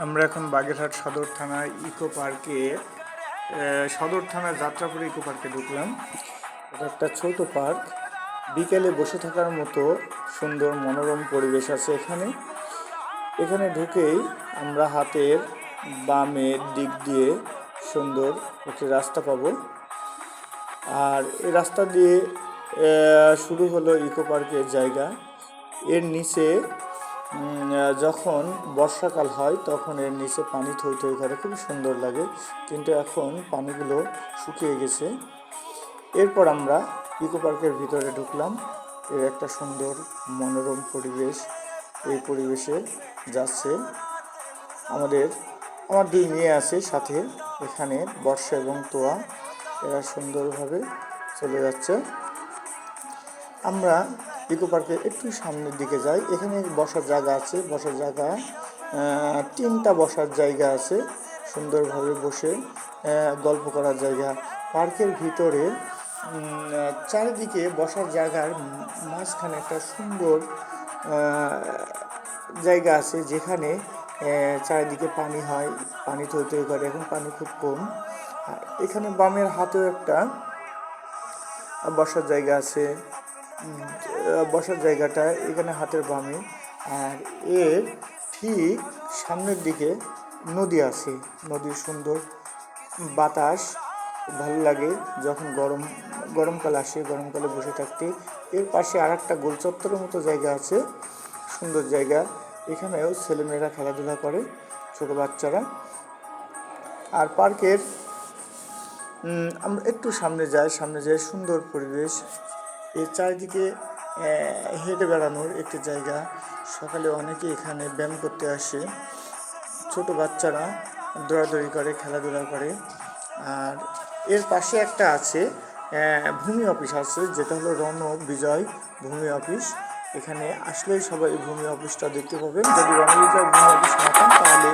আমরা এখন বাগেরহাট সদর থানার ইকো পার্কে সদর থানার যাত্রাপুরে ইকো পার্কে ঢুকলাম। এটা একটা ছোট পার্ক। বিকেলে বসে থাকার মতো সুন্দর মনোরম পরিবেশ আছে এখানে। এখানে ঢুকেই আমরা হাতের বামের দিক দিয়ে সুন্দর একটি রাস্তা পাবো। আর এই রাস্তা দিয়ে শুরু হলো ইকো পার্কের জায়গা। এর নিচে যখন বর্ষাকাল হয়, তখন এর নিচে পানি থই থই করে খুব সুন্দর লাগে। কিন্তু এখন পানিগুলো শুকিয়ে গেছে। এরপর আমরা ইকো পার্কের ভিতরে ঢুকলাম। এর একটা সুন্দর মনোরম পরিবেশ এই পরিবেশে যাচ্ছে। আমাদের, আমার দুই মেয়ে আছে, সাথে এখানে বর্ষা এবং তোয়া, এরা সুন্দরভাবে চলে যাচ্ছে। আমরা ইকো পার্কের একটু সামনের দিকে যাই। এখানে বসার জায়গা আছে। বসার জায়গা তিনটা বসার জায়গা আছে সুন্দরভাবে বসে গল্প করার জায়গা। পার্কের ভিতরে চারিদিকে বসার জায়গার মাঝখানে একটা সুন্দর জায়গা আছে যেখানে চারিদিকে পানি হয়, পানি থই থই করে। এখন পানি খুব কম। এখানে বামের হাতেও একটা বসার জায়গা আছে। বসার জায়গাটা এখানে হাতের বামে। আর এর ঠিক সামনের দিকে নদী আছে। নদীর সুন্দর, বাতাস, ভালো লাগে যখন গরম, গরমকাল আসে, গরমকালে বসে থাকতে। এর পাশে আর একটা গোল চত্বরের মতো জায়গা আছে, সুন্দর জায়গা। এখানেও ছেলেমেয়েরা খেলাধুলা করে, ছোটো বাচ্চারা। আর পার্কের আমরা একটু সামনে যাই সামনে যাই সুন্দর পরিবেশ। এর চারিদিকে হেঁটে বেড়ানোর একটি জায়গা। সকালে অনেকে এখানে ব্যায়াম করতে আসে। ছোট বাচ্চারা দৌড়াদৌড়ি করে, খেলাধুলা করে। আর এর পাশে একটা আছে ভূমি অফিস আছে, যেটা হলো রণ বিজয় ভূমি অফিস। এখানে আসলেই সবাই ভূমি অফিসটা দেখতে পাবেন। যদি রণ বিজয় ভূমি অফিস না পান, তাহলে